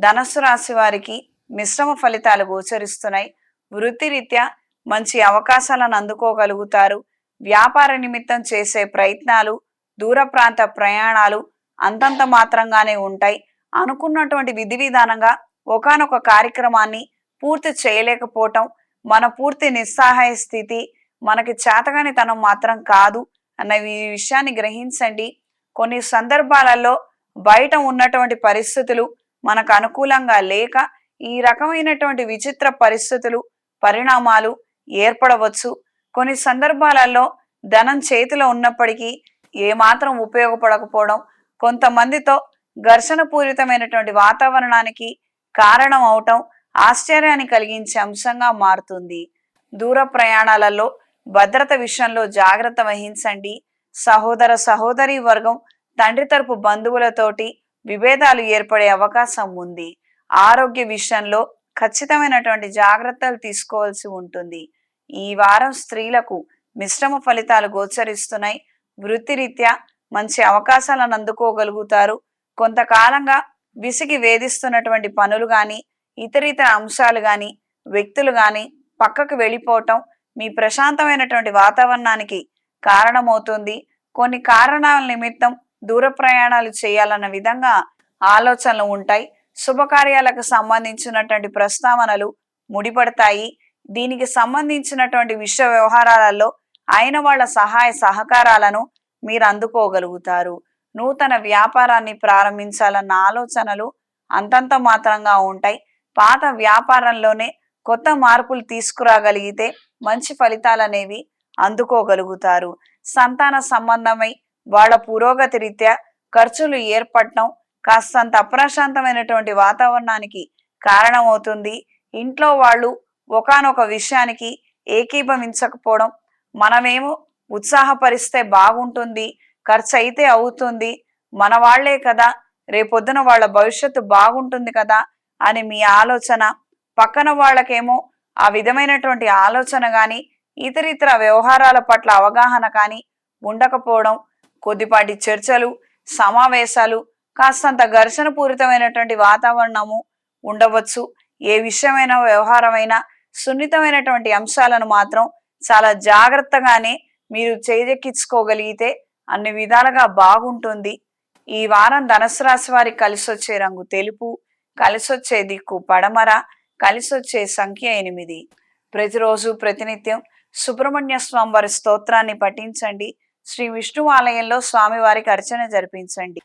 ధనస్సు రాశి వారికి మిశ్రమ ఫలితాలు గోచరిస్తున్నాయి. వృత్తిరీత్యా మంచి అవకాశాలను అందుకోగలుగుతారు. వ్యాపార నిమిత్తం చేసే ప్రయత్నాలు దూర ప్రాంత ప్రయాణాలు అంతంత మాత్రంగానే ఉంటాయి. అనుకున్నటువంటి విధి విధానంగా ఒకానొక కార్యక్రమాన్ని పూర్తి చేయలేకపోవటం మన పూర్తి నిస్సహాయ స్థితి మనకి చేతగాని తనం మాత్రం కాదు అన్న ఈ విషయాన్ని గ్రహించండి. కొన్ని సందర్భాలలో బయట ఉన్నటువంటి పరిస్థితులు మనకు అనుకూలంగా లేక ఈ రకమైనటువంటి విచిత్ర పరిస్థితులు పరిణామాలు ఏర్పడవచ్చు. కొన్ని సందర్భాలలో ధనం చేతిలో ఉన్నప్పటికీ ఏమాత్రం ఉపయోగపడకపోవడం కొంతమందితో ఘర్షణ పూరితమైనటువంటి వాతావరణానికి కారణం అవటం ఆశ్చర్యాన్ని కలిగించే అంశంగా మారుతుంది. దూర ప్రయాణాలలో భద్రత విషయంలో జాగ్రత్త వహించండి. సహోదర సహోదరి వర్గం తండ్రి తరపు బంధువులతోటి విభేదాలు ఏర్పడే అవకాశం ఉంది. ఆరోగ్య విషయంలో ఖచ్చితమైనటువంటి జాగ్రత్తలు తీసుకోవాల్సి ఉంటుంది. ఈ వారం స్త్రీలకు మిశ్రమ ఫలితాలు గోచరిస్తున్నాయి. వృత్తిరీత్యా మంచి అవకాశాలను అందుకోగలుగుతారు. కొంతకాలంగా విసిగి వేధిస్తున్నటువంటి పనులు కానీ ఇతరితర అంశాలు కానీ వ్యక్తులు కానీ పక్కకు వెళ్ళిపోవటం మీ ప్రశాంతమైనటువంటి వాతావరణానికి కారణమవుతుంది. కొన్ని కారణాల నిమిత్తం దూర ప్రయాణాలు చేయాలన్న విధంగా ఆలోచనలు ఉంటాయి. శుభకార్యాలకు సంబంధించినటువంటి ప్రస్తావనలు ముడిపడతాయి. దీనికి సంబంధించినటువంటి విశ్వ వ్యవహారాలలో అయిన వాళ్ళ సహాయ సహకారాలను మీరు అందుకోగలుగుతారు. నూతన వ్యాపారాన్ని ప్రారంభించాలన్న ఆలోచనలు అంతంత మాత్రంగా ఉంటాయి. పాత వ్యాపారంలోనే కొత్త మార్పులు తీసుకురాగలిగితే మంచి ఫలితాలు అనేవి అందుకోగలుగుతారు. సంతాన సంబంధమై వాళ్ళ పురోగతి రీత్యా ఖర్చులు ఏర్పడటం కాస్తంత అప్రశాంతమైనటువంటి వాతావరణానికి కారణమవుతుంది. ఇంట్లో వాళ్ళు ఒకానొక విషయానికి ఏకీభవించకపోవడం మనమేమో ఉత్సాహపరిస్తే బాగుంటుంది ఖర్చు అయితే అవుతుంది మన వాళ్ళే కదా రేపొద్దున వాళ్ళ భవిష్యత్తు బాగుంటుంది కదా అని మీ ఆలోచన పక్కన వాళ్ళకేమో ఆ విధమైనటువంటి ఆలోచన కానీ ఇతరితర వ్యవహారాల పట్ల అవగాహన కానీ ఉండకపోవడం కొద్దిపాటి చర్చలు సమావేశాలు కాస్తంత ఘర్షణ పూరితమైనటువంటి వాతావరణము ఉండవచ్చు. ఏ విషయమైన వ్యవహారమైనా సున్నితమైనటువంటి అంశాలను మాత్రం చాలా జాగ్రత్తగానే మీరు చేజెక్కించుకోగలిగితే అన్ని విధాలుగా బాగుంటుంది. ఈ వారం ధనుసు రాశి వారికి కలిసి వచ్చే రంగు తెలుపు కలిసి వచ్చే దిక్కు పడమర కలిసి వచ్చే సంఖ్య ఎనిమిది. ప్రతిరోజు ప్రతినిత్యం సుబ్రహ్మణ్య స్వామి వారి స్తోత్రాన్ని పఠించండి. శ్రీ విష్ణు ఆలయంలో స్వామివారికి అర్చన జరిపించండి.